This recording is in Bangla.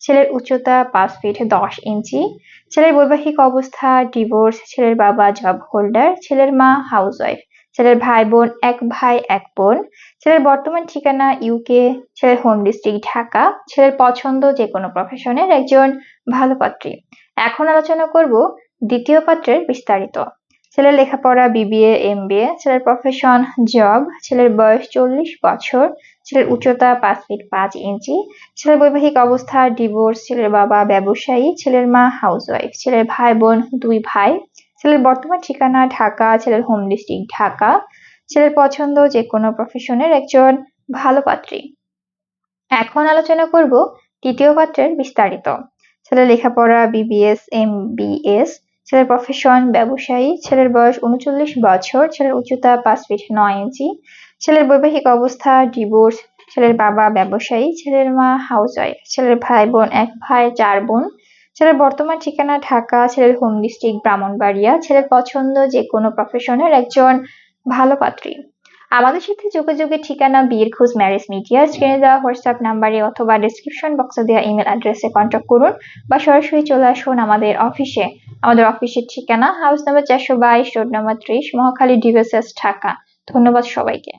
ছেলের উচ্চতা পাঁচ ফিট দশ ইঞ্চি ছেলের বৈবাহিক অবস্থা ডিভোর্স ছেলের বাবা জব হোল্ডার ছেলের মা হাউসওয়াইফ ছেলের ভাই বোন এক ভাই এক বোন, ছেলের বর্তমান ঠিকানা ইউকে ছেলের হোম ডিস্ট্রিক্ট ঢাকা, ছেলের পছন্দ যে কোনো প্রফেশনের একজন ভালো পাত্রী। এখন আলোচনা করব দ্বিতীয় পাত্রের বিস্তারিত। ছেলের লেখাপড়া বিবিএ এম ছেলের প্রফেশন জব ছেলের বয়স চল্লিশ বছর, ছেলের উচ্চতা পাঁচ ফিট পাঁচ ইঞ্চি, ছেলের বৈবাহিক অবস্থা ডিভোর্স ছেলের বাবা ব্যবসায়ী, ছেলের মা হাউসওয়াইফ ছেলের ভাই বোন দুই ভাই, ছেলের বর্তমান ঠিকানা ঢাকা, ছেলের হোম ডিস্ট্রিক্ট ঢাকা, ছেলের পছন্দ যে কোনো প্রফেশনের একজন ভালো পাত্রী। এখন আলোচনা করব তৃতীয় পাত্রের বিস্তারিত। ছেলের লেখাপড়া বিবিএস এম বিএস ছেলের প্রফেশন ব্যবসায়ী, ছেলের বয়স উনচল্লিশ বছর, ছেলের উচ্চতা পাঁচ ফিট নয় ইঞ্চি, ছেলের বৈবাহিক অবস্থা ডিভোর্স ছেলের বাবা ব্যবসায়ী, ছেলের মা হাউসওয়াইফ ছেলের ভাই বোন এক ভাই চার বোন, ছেলের বর্তমান ঠিকানা ঢাকা, ছেলের হোম ডিস্ট্রিক্ট ব্রাহ্মণবাড়িয়া, ছেলের পছন্দ যে কোনো প্রফেশনের একজন ভালো পাত্রী। আমাদের সাথে যোগাযোগের ঠিকানা বিয়ের খোঁজ ম্যারেজ মিডিয়া স্ক্রিনে দেওয়া হোয়াটসঅ্যাপ নাম্বারে অথবা ডিসক্রিপশন বক্সে দেওয়া ইমেল অ্যাড্রেসে কন্ট্যাক্ট করুন বা সরাসরি চলে আসুন আমাদের অফিসে আমাদের অফিসের ঠিকানা, হাউস নাম্বার চারশো বাইশ, রোড নাম্বার ত্রিশ, মহাখালী ডিভিএসএস, ঢাকা। ধন্যবাদ সবাইকে।